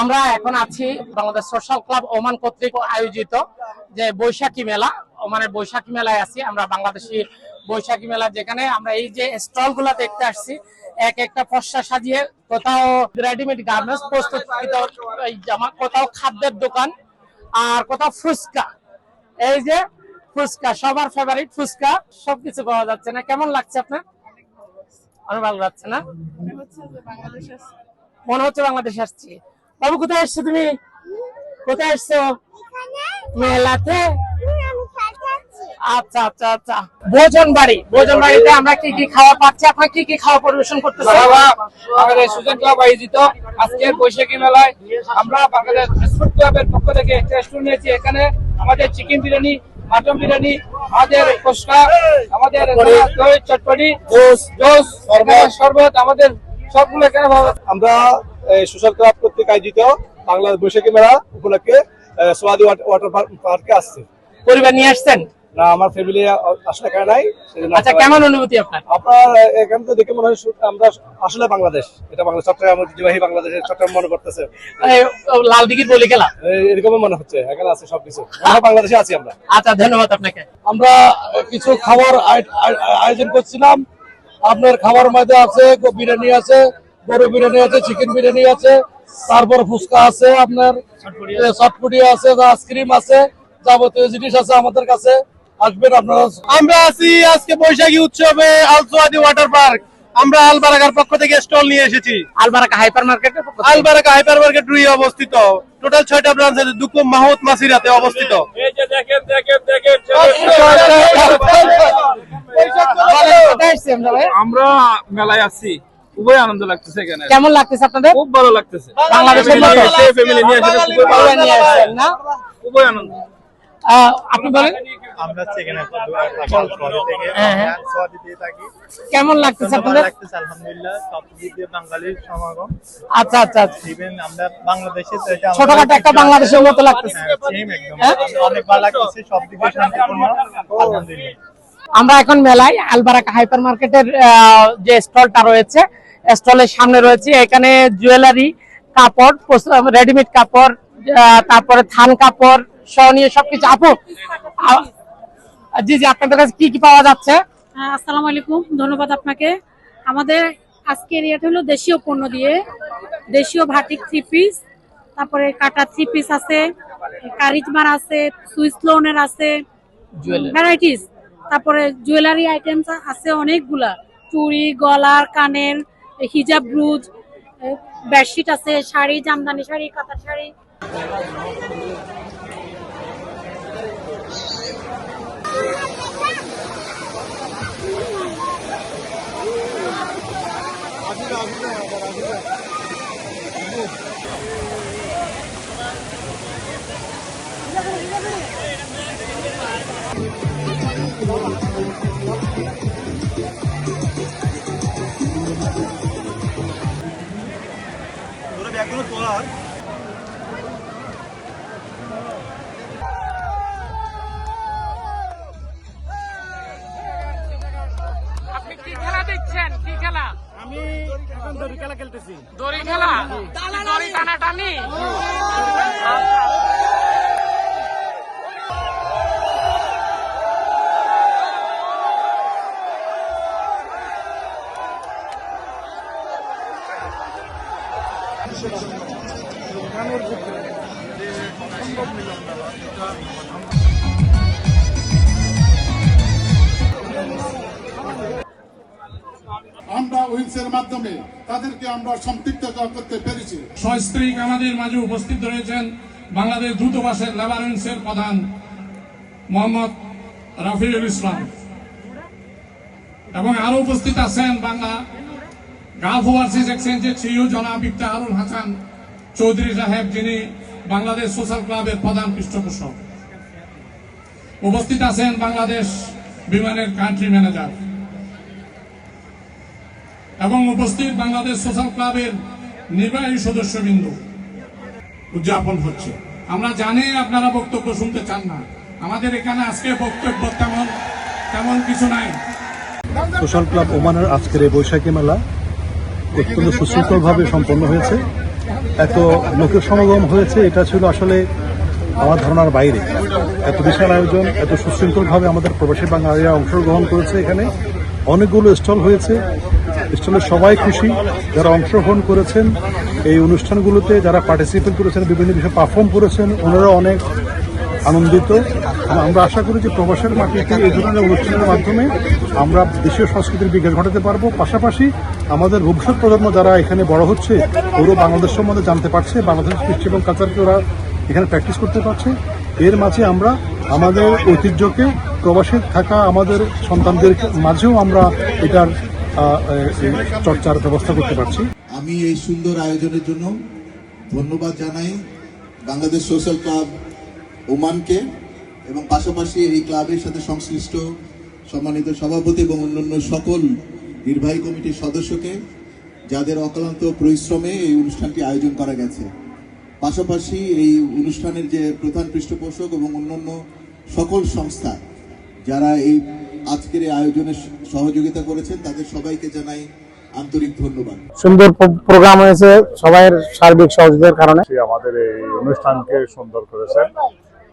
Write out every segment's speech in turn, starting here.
আমরা এখন আছি বাংলাদেশ সোশ্যাল ক্লাব ওমান কর্তৃক আয়োজিত যে বৈশাখী মেলা। ওমানের বৈশাখী মেলায় আছি আমরা বাংলাদেশি বৈশাখী মেলা যেখানে আমরা এই যে স্টলগুলা দেখতে আসছি এক একটা পশা সাজিয়ে কোথাও রেডিমেড গার্মেন্টস প্রস্তুতকৃত জামা কোথাও খাদ্যের দোকান আর কোথাও ফুচকা। এই যে ফুচকা সবার ফেভারিট ফুচকা সবকিছু পাওয়া যাচ্ছে না। কেমন লাগছে আপনার? অনেক ভালো লাগছে না? মনে হচ্ছে বাংলাদেশ আসছি। বাবু কোথায় আসছো তুমি? কোথায় আসছো? মেলাতে? আচ্ছা আচ্ছা আচ্ছা। ভোজন বাড়ি। ভোজন বাড়িতে আমরা কি কি খাওয়া পাচ্ছি? আপনার কি কি খাওয়া পরিবেশন করতেছেন? বাবা আমাদের সুজন ক্লাব আয়োজিত আজকের বৈশাখী মেলায় আমরা বাংলাদেশ স্পোর্ট ক্লাবের পক্ষ থেকে একটা স্টল নিয়েছি। এখানে আমাদের চিকেন বিরিয়ানি মাটন বিরিয়ানি আমাদের ফুচকা আমাদের দই চটপটি জোস। জোস শরবত আমাদের সবগুলো এখানে আমরা সোশ্যাল ক্লাব কর্তৃক আয়োজিত বাংলাদেশ বৈশাখী মেলা উপলক্ষে সোয়াদি ওয়াটার পার্ক- পার্কে আসছে। পরিবার নিয়ে আসছেন? না আমার ফ্যামিলি আসলে এখানে নাই আচ্ছা কেমন অনুভূতি আপনার? আপনার এখান তো দেখে মনে হয় আমরা আসলে বাংলাদেশ। এটা বাংলা চট্টগ্রাম ঐতিহ্যবাহী বাংলাদেশের চট্টগ্রাম মনে করতেছে। লাল দিঘির বলি খেলা? এরকমই মনে হচ্ছে এখানে আছে সবকিছু। আমরা বাংলাদেশে আছি আমরা। আচ্ছা ধন্যবাদ আপনাকে। আমরা কিছু খাবার আয়- আয়- আয়োজন করছিলাম। আপনার খাবার মধ্যে আছে বিরিয়ানি আছে গরু বিরিয়ানি আছে চিকেন বিরিয়ানি আছে তারপর ফুচকা আছে আপনার চটপটি আছে আইসক্রিম আছে যাবতীয় জিনিস আছে আমাদের কাছে। আসবেন আপনারা। আমরা আছি আজকে বৈশাখী উৎসবে আলসোয়াদি ওয়াটার পার্ক। আমরা আলবারাকার পক্ষ থেকে স্টল নিয়ে এসেছি। Albaraka hyper market Albaraka hyper market Ruwi অবস্থিত। টোটাল ছয়টা ব্রাঞ্চ আছে দুকুম মাহমুদ মাসিরাতে অবস্থিত। আমরা মেলায় আসছি খুবই আনন্দ লাগতেছে এখানে। কেমন লাগতেছে আপনাদের? খুব ভালো লাগতেছে। বাংলাদেশের Family নিয়ে মতো? এসে, নিয়ে এসে খুবই ভালো আসছেন না? খুবই আনন্দ। আপনি বলেন। আমরা হ্যাঁ, হ্যাঁ। সোয়াদি দিয়ে থাকি। কেমন লাগতেছে আপনাদের? লাগতেছে আলহামদুলিল্লাহ সব দিয়ে বাঙালির সমাগম। আচ্ছা আচ্ছা আচ্ছা। ইভেন আমরা বাংলাদেশে তো এটা আমাদের ছোটখাটো একটা বাংলাদেশের মতো লাগতেছে। হ্যাঁ, একদম? অনেক ভালো লাগতেছে সব দিক শান্তিপূর্ণ। আলহামদুলিল্লাহ। আমরা এখন মেলায় আলবারাকা হাইপার মার্কেটের আহ, যে স্টলটা রয়েছে স্টলের সামনে রয়েছে। এখানে জুয়েলারি কাপড় রেডিমেড কাপড় তারপরে থান কাপড় সহনীয় সবকিছু। আপু জি জি আপনাদের কাছে কি কি পাওয়া যাচ্ছে? হ্যাঁ, আসসালামু আলাইকুম। ধন্যবাদ আপনাকে। আমাদের আজকের ইয়েটা হলো দেশীয় পণ্য দিয়ে। দেশীয় ভাটিক থ্রি পিস তারপরে কাটা থ্রি পিস আছে কারিজমার আছে সুইস লোনের আছে ভ্যারাইটিস তারপরে জুয়েলারি আইটেমস আছে অনেকগুলা। চুড়ি গলার কানের হিজাব ব্রুজ বেডশিট আছে শাড়ি জামদানি শাড়ি কাতার শাড়ি। আপনি মাধ্যমে তাদেরকে আমরা সম্পৃক্ত করতে পেরেছি। সস্ত্রীক আমাদের মাঝে উপস্থিত রয়েছেন বাংলাদেশ দূতাবাসের লেবারেন্সের প্রধান মোহাম্মদ রাফিউল ইসলাম। এবং আরও উপস্থিত আছেন বাংলা গালফ ওভারসিজ এক্সচেঞ্জের সিইও জনাব ইফতাহারুল হাসান চৌধুরী সাহেব, যিনি বাংলাদেশ সোশ্যাল ক্লাবের প্রধান পৃষ্ঠপোষক। উপস্থিত আছেন বাংলাদেশ বিমানের কান্ট্রি ম্যানেজার এবং উপস্থিত বাংলাদেশ সোশ্যাল ক্লাবের নির্বাহী সদস্যবৃন্দ উদযাপন হচ্ছে। আমরা জানি আপনারা বক্তব্য শুনতে চান না। আমাদের এখানে আজকে বক্তব্য তেমন তেমন কিছু নাই। সোশ্যাল ক্লাব ওমানের আজকের এই বৈশাখী মেলা অত্যন্ত সুশৃঙ্খলভাবে সম্পন্ন হয়েছে। এত লোকের সমাগম হয়েছে, এটা ছিল আসলে আমার ধারণার বাইরে। এত বিশাল আয়োজন, এত সুশৃঙ্খলভাবে আমাদের প্রবাসী বাঙালিরা অংশগ্রহণ করেছে এখানে। অনেকগুলো স্টল হয়েছে। স্টলে সবাই খুশি যারা অংশগ্রহণ করেছেন এই অনুষ্ঠানগুলোতে, যারা পার্টিসিপেট করেছেন, বিভিন্ন বিষয়ে পারফর্ম করেছেন, ওনারা অনেক আনন্দিত। আমরা আশা করি যে প্রবাসের মাটিতে এই ধরনের অনুষ্ঠানের মাধ্যমে আমরা দেশীয় সংস্কৃতির বিকাশ ঘটাতে পারব। পাশাপাশি আমাদের ভবিষ্যৎ প্রজন্ম যারা এখানে বড় হচ্ছে, ওরও বাংলাদেশ সম্বন্ধে জানতে পারছে বাংলাদেশ কৃষ্টি এবং কালচারকে ওরা এখানে প্র্যাকটিস করতে পারছে। এর মাঝে আমরা আমাদের ঐতিহ্যকে প্রবাসে থাকা আমাদের সন্তানদের মাঝেও আমরা এটার চর্চার ব্যবস্থা করতে পারছি। আমি এই সুন্দর আয়োজনের জন্য ধন্যবাদ জানাই বাংলাদেশ সোশ্যাল ক্লাব ওমানকে এবং পাশাপাশি এই ক্লাবের সাথে সংশ্লিষ্ট সম্মানিত সভাপতি এবং অন্যান্য সকল নির্বাহী কমিটির সদস্যকে যাদের অক্লান্ত পরিশ্রমে এই অনুষ্ঠানটি আয়োজন করা গেছে। পাশাপাশি এই অনুষ্ঠানের যে প্রধান পৃষ্ঠপোষক এবং অন্যান্য সকল সংস্থা যারা এই আজকের এই আয়োজনে সহযোগিতা করেছেন তাদের সবাইকে জানাই আন্তরিক ধন্যবাদ। সুন্দর প্রোগ্রাম হয়েছে সবাই সার্বিক সহযোগিতার কারণে। আমাদের এই অনুষ্ঠানকে সুন্দর করেছেন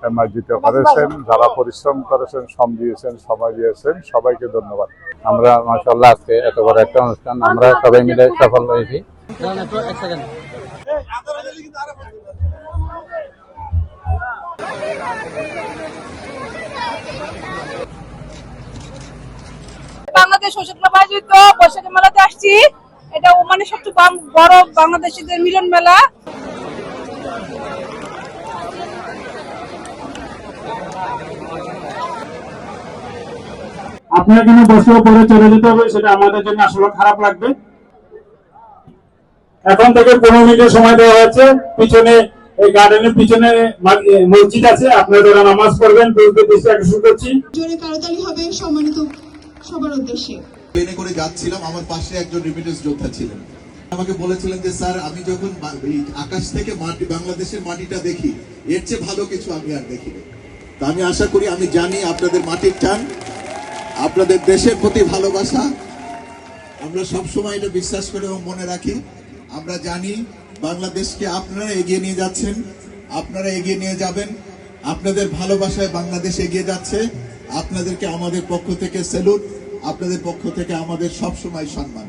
মার্জিত করেছেন যারা পরিশ্রম করেছেন শ্রম দিয়েছেন সময় দিয়েছেন সবাইকে ধন্যবাদ। আমরা মাসাল্লাহ আজকে এত বড় একটা অনুষ্ঠান আমরা সবাই মিলে সফল হয়েছি। আয়োজিত বৈশাখী মেলাতে আসছি। এটা ওমানের সবচেয়ে বড় বাংলাদেশিদের মিলন মেলা। আপনার পরে চলে যেতে হবে সেটা আমাদের জন্য আসলে খারাপ লাগবে। এখন থেকে পনেরো মিনিটের সময় দেওয়া হয়েছে। পিছনে এই গার্ডেনের পিছনে মসজিদ আছে আপনারা নামাজ পড়বেন দূরকে দৃষ্টি আকর্ষণ করছি। জোরে করতালি হবে সম্মানিত সবার উদ্দেশ্যে। করে যাচ্ছিলাম, আমার পাশে একজন যোদ্ধা ছিলেন। আমাকে বলেছিলেন যে, স্যার, আমি যখন আকাশ থেকে মাটি, বাংলাদেশের মাটিটা দেখি, এর চেয়ে ভালো কিছু আমি আর দেখি তা আমি আশা করি, আমি জানি আপনাদের মাটির টান, আপনাদের দেশের প্রতি ভালোবাসা। আমরা সব সময় এটা বিশ্বাস করে এবং মনে রাখি, আমরা জানি বাংলাদেশকে আপনারা এগিয়ে নিয়ে যাচ্ছেন, আপনারা এগিয়ে নিয়ে যাবেন। আপনাদের ভালোবাসায় বাংলাদেশ এগিয়ে যাচ্ছে। আপনাদেরকে আমাদের পক্ষ থেকে স্যালুট আপনাদের পক্ষ থেকে আমাদের সবসময় সম্মান।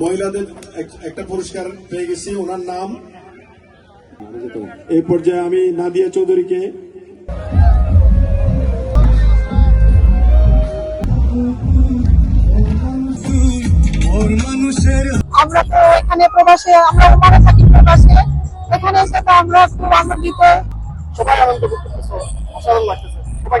মহিলাদের একটা পুরস্কার পেয়ে গেছি, ওনার নাম। এই পর্যায়ে আমি নাদিয়া চৌধুরীকে আমরা তো এখানে প্রবাসে, আমরা থাকি প্রবাসে। এখানে এসে তো আমরা খুব আনন্দিত। সবাই আনন্দ করতেছে। সবাই